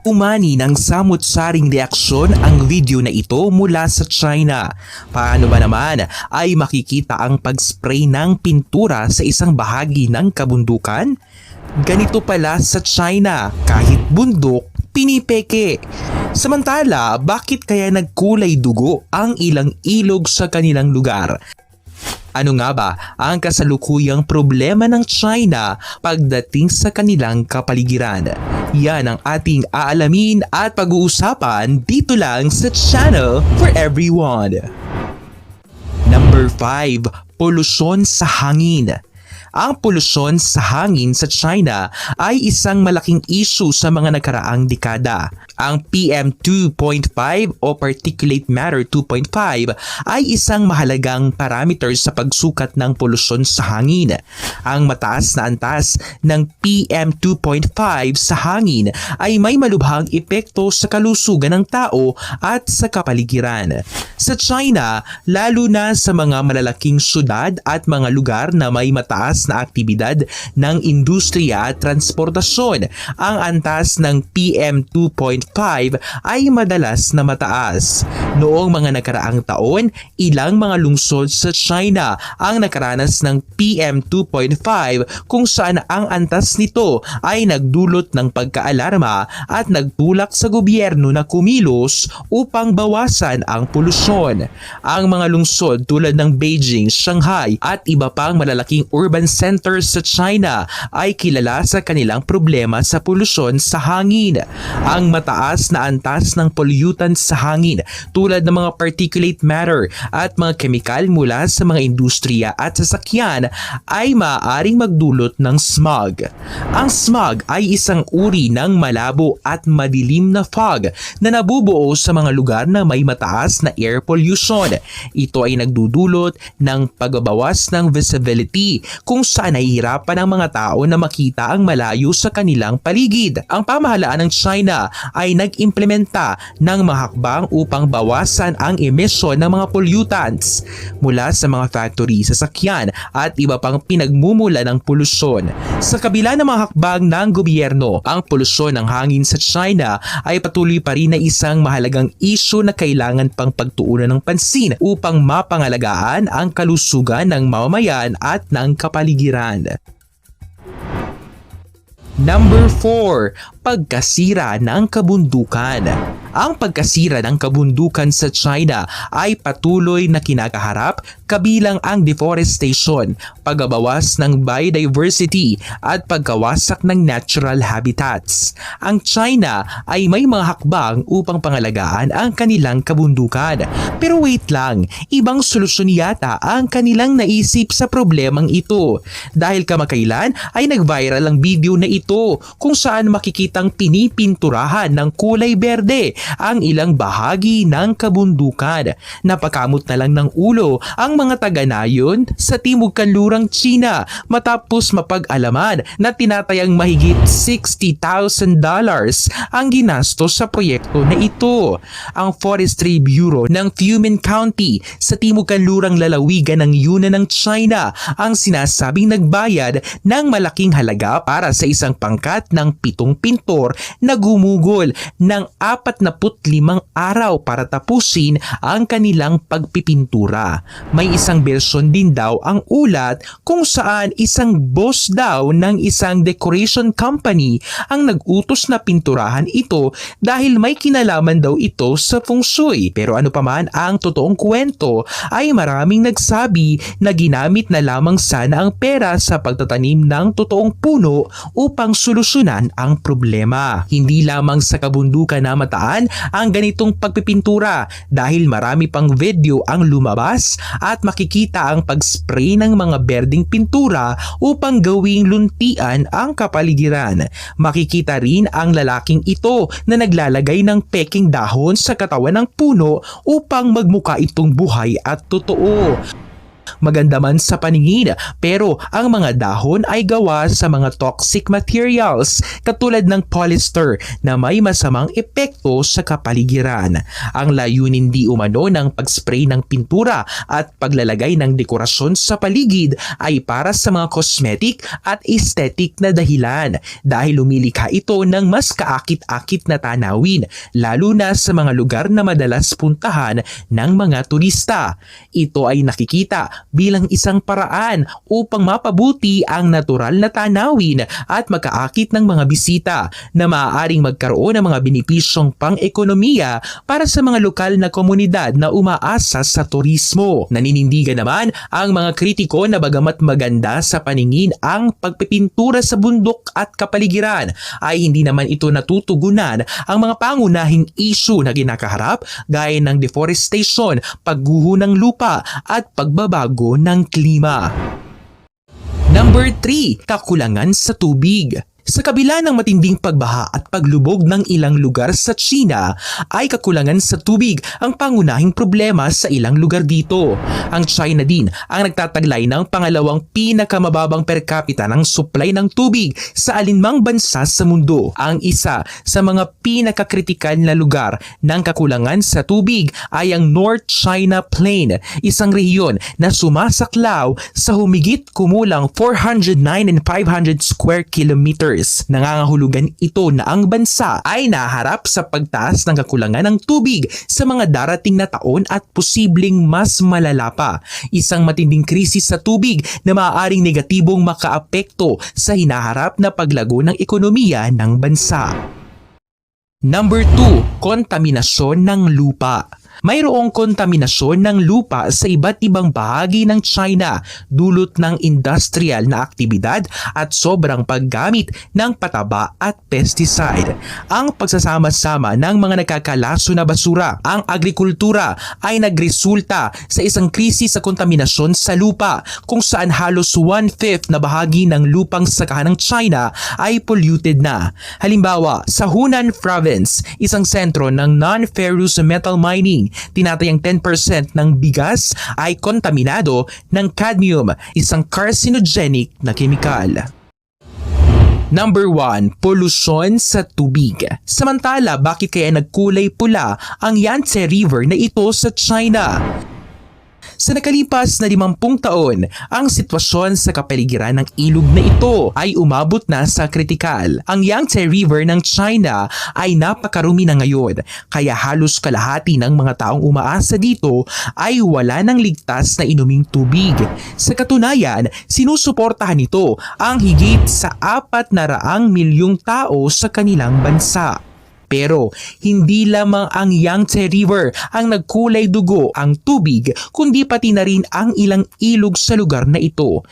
Umani ng samot-saring reaksyon ang video na ito mula sa China. Paano ba naman ay makikita ang pag-spray ng pintura sa isang bahagi ng kabundukan? Ganito pala sa China, kahit bundok, pinipeke. Samantala, bakit kaya nagkulay dugo ang ilang ilog sa kanilang lugar? Ano nga ba ang kasalukuyang problema ng China pagdating sa kanilang kapaligiran? Yan ang ating aalamin at pag-uusapan dito lang sa channel for everyone. Number 5. Polusyon sa hangin. Ang polusyon sa hangin sa China ay isang malaking issue sa mga nakaraang dekada. Ang PM2.5 o Particulate Matter 2.5 ay isang mahalagang parameter sa pagsukat ng polusyon sa hangin. Ang mataas na antas ng PM2.5 sa hangin ay may malubhang epekto sa kalusugan ng tao at sa kapaligiran. Sa China, lalo na sa mga malalaking syudad at mga lugar na may mataas na aktibidad ng industriya at transportasyon, ang antas ng PM2.5 ay madalas na mataas. Noong mga nakaraang taon, ilang mga lungsod sa China ang nakaranas ng PM2.5 kung saan ang antas nito ay nagdulot ng pagkaalarma at nagtulak sa gobyerno na kumilos upang bawasan ang polusyon. Ang mga lungsod tulad ng Beijing, Shanghai at iba pang malalaking urban centers sa China ay kilala sa kanilang problema sa polusyon sa hangin. Ang mataas na antas ng pollutants sa hangin tulad ng mga particulate matter at mga kemikal mula sa mga industriya at sasakyan ay maaaring magdulot ng smog. Ang smog ay isang uri ng malabo at madilim na fog na nabubuo sa mga lugar na may mataas na air pollution. Ito ay nagdudulot ng pagbabawas ng visibility kung saan nahihirapan ang mga tao na makita ang malayo sa kanilang paligid. Ang pamahalaan ng China ay nag-implementa ng mga hakbang upang bawasan ang emisyon ng mga pollutants mula sa mga factory, sasakyan at iba pang pinagmumula ng polusyon. Sa kabila ng hakbang ng gobyerno, ang polusyon ng hangin sa China ay patuloy pa rin na isang mahalagang isyu na kailangan pang pagtuunan ng pansin upang mapangalagaan ang kalusugan ng mamamayan at ng kapaligiran. Number 4. Pagkasira ng kabundukan. Ang pagkasira ng kabundukan sa China ay patuloy na kinakaharap kabilang ang deforestation, pagbabawas ng biodiversity at pagkawasak ng natural habitats. Ang China ay may mga hakbang upang pangalagaan ang kanilang kabundukan. Pero wait lang, ibang solusyon yata ang kanilang naisip sa problemang ito. Dahil kamakailan ay nag-viral ang video na ito kung saan makikitang pinipinturahan ng kulay berde ang ilang bahagi ng kabundukan. Napakamot na lang ng ulo ang mga taga-nayon sa Timog Kanlurang China matapos mapag-alaman na tinatayang mahigit $60,000 ang ginastos sa proyekto na ito. Ang Forestry Bureau ng Fumin County sa Timog Kanlurang lalawigan ng Yunnan ng China ang sinasabing nagbayad ng malaking halaga para sa isang pangkat ng pitong pintor na gumugol ng 45 araw para tapusin ang kanilang pagpipintura. May isang bersyon din daw ang ulat kung saan isang boss daw ng isang decoration company ang nag-utos na pinturahan ito dahil may kinalaman daw ito sa feng shui. Pero ano pa man ang totoong kwento ay maraming nagsabi na ginamit na lamang sana ang pera sa pagtatanim ng totoong puno upang solusyonan ang problema. Hindi lamang sa kabundukan na mataan ang ganitong pagpipintura dahil marami pang video ang lumabas at makikita ang pag-spray ng mga berding pintura upang gawing luntian ang kapaligiran. Makikita rin ang lalaking ito na naglalagay ng peking dahon sa katawan ng puno upang magmuka itong buhay at totoo. Maganda man sa paningin pero ang mga dahon ay gawa sa mga toxic materials katulad ng polyester na may masamang epekto sa kapaligiran. Ang layunin di umano ng pag-spray ng pintura at paglalagay ng dekorasyon sa paligid ay para sa mga cosmetic at aesthetic na dahilan dahil lumilikha ito ng mas kaakit-akit na tanawin lalo na sa mga lugar na madalas puntahan ng mga turista. Ito ay nakikita bilang isang paraan upang mapabuti ang natural na tanawin at makaakit ng mga bisita na maaaring magkaroon ng mga benepisyong pang-ekonomiya para sa mga lokal na komunidad na umaasa sa turismo. Naninindigan naman ang mga kritiko na bagamat maganda sa paningin ang pagpipintura sa bundok at kapaligiran ay hindi naman ito natutugunan ang mga pangunahing issue na ginakaharap gaya ng deforestation, pagguho ng lupa at pagbabago ng klima. Number 3, kakulangan sa tubig. Sa kabila ng matinding pagbaha at paglubog ng ilang lugar sa China, ay kakulangan sa tubig ang pangunahing problema sa ilang lugar dito. Ang China din ang nagtataglay ng pangalawang pinakamababang per capita ng supply ng tubig sa alinmang bansa sa mundo. Ang isa sa mga pinakakritikal na lugar ng kakulangan sa tubig ay ang North China Plain, isang rehiyon na sumasaklaw sa humigit kumulang 409 and 500 square kilometers. Nangangahulugan ito na ang bansa ay naharap sa pagtaas ng kakulangan ng tubig sa mga darating na taon at posibleng mas malala pa. Isang matinding krisis sa tubig na maaaring negatibong makaapekto sa hinaharap na paglago ng ekonomiya ng bansa. Number 2, kontaminasyon ng lupa. Mayroong kontaminasyon ng lupa sa iba't ibang bahagi ng China dulot ng industrial na aktibidad at sobrang paggamit ng pataba at pesticide. Ang pagsasama-sama ng mga nagkakalaso na basura, ang agrikultura ay nagresulta sa isang krisis sa kontaminasyon sa lupa kung saan halos one-fifth na bahagi ng lupang sakahan ng China ay polluted na. Halimbawa, sa Hunan Province, isang sentro ng non-ferrous metal mining tinatayang 10% ng bigas ay kontaminado ng cadmium, isang carcinogenic na kemikal. Number 1, polusyon sa tubig. Samantala, bakit kaya nagkulay pula ang Yangtze River na ito sa China? Sa nakalipas na 50 taon, ang sitwasyon sa kapaligiran ng ilog na ito ay umabot na sa kritikal. Ang Yangtze River ng China ay napakarumi na ngayon, kaya halos kalahati ng mga taong umaasa dito ay wala ng ligtas na inuming tubig. Sa katunayan, sinusuportahan nito ang higit sa apat na raang milyong tao sa kanilang bansa. Pero hindi lamang ang Yangtze River ang nagkulay dugo ang tubig kundi pati na rin ang ilang ilog sa lugar na ito.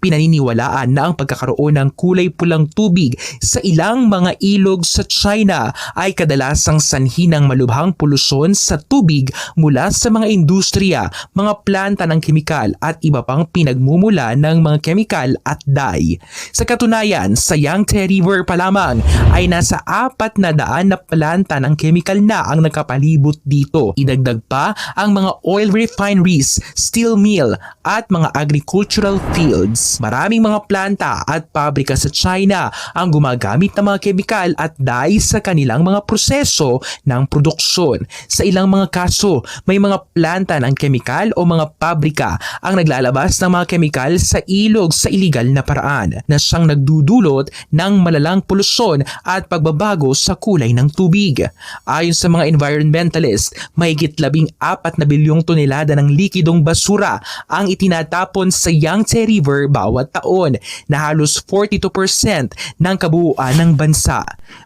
Pinaniniwalaan na ang pagkakaroon ng kulay pulang tubig sa ilang mga ilog sa China ay kadalasang sanhi ng malubhang polusyon sa tubig mula sa mga industriya, mga planta ng kemikal at iba pang pinagmumula ng mga kemikal at dye. Sa katunayan, sa Yangtze River pa lamang ay nasa apat na daan na planta ng kemikal na ang nakapalibot dito. Idagdag pa ang mga oil refineries, steel mill at mga agricultural fields. Maraming mga planta at pabrika sa China ang gumagamit ng mga kemikal at dye sa kanilang mga proseso ng produksyon. Sa ilang mga kaso, may mga planta ng kemikal o mga pabrika ang naglalabas ng mga kemikal sa ilog sa iligal na paraan na siyang nagdudulot ng malalang polusyon at pagbabago sa kulay ng tubig. Ayon sa mga environmentalist, mahigit labing apat na bilyong tonelada ng likidong basura ang itinatapon sa Yangtze River bawat taon na halos 42% ng kabuuan ng bansa.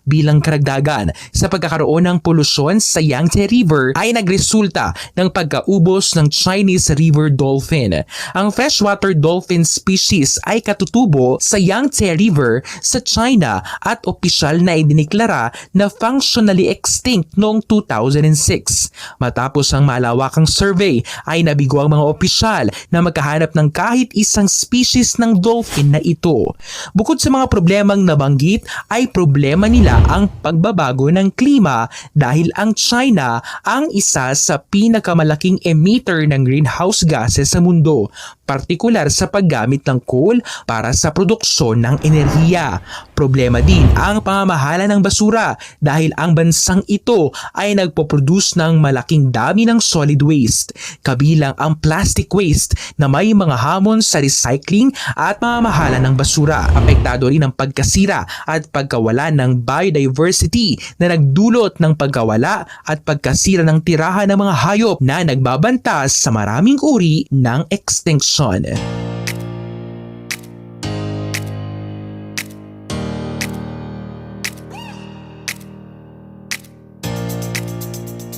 Bilang karagdagan, sa pagkakaroon ng polusyon sa Yangtze River ay nagresulta ng pagkaubos ng Chinese river dolphin. Ang freshwater dolphin species ay katutubo sa Yangtze River sa China at opisyal na idiniklara na functionally extinct noong 2006. Matapos ang malawakang survey ay nabigo ang mga opisyal na magkahanap ng kahit isang species ng dolphin na ito. Bukod sa mga problemang nabanggit ay problema nila ang pagbabago ng klima dahil ang China ang isa sa pinakamalaking emitter ng greenhouse gases sa mundo, partikular sa paggamit ng coal para sa produksyon ng enerhiya. Problema din ang pamamahala ng basura dahil ang bansang ito ay nagpo-produce ng malaking dami ng solid waste, kabilang ang plastic waste na may mga hamon sa recycling at pamamahala ng basura. Apektado rin ang pagkasira at pagkawala ng biodiversity na nagdulot ng pagkawala at pagkasira ng tirahan ng mga hayop na nagbabantas sa maraming uri ng extinction. shiny.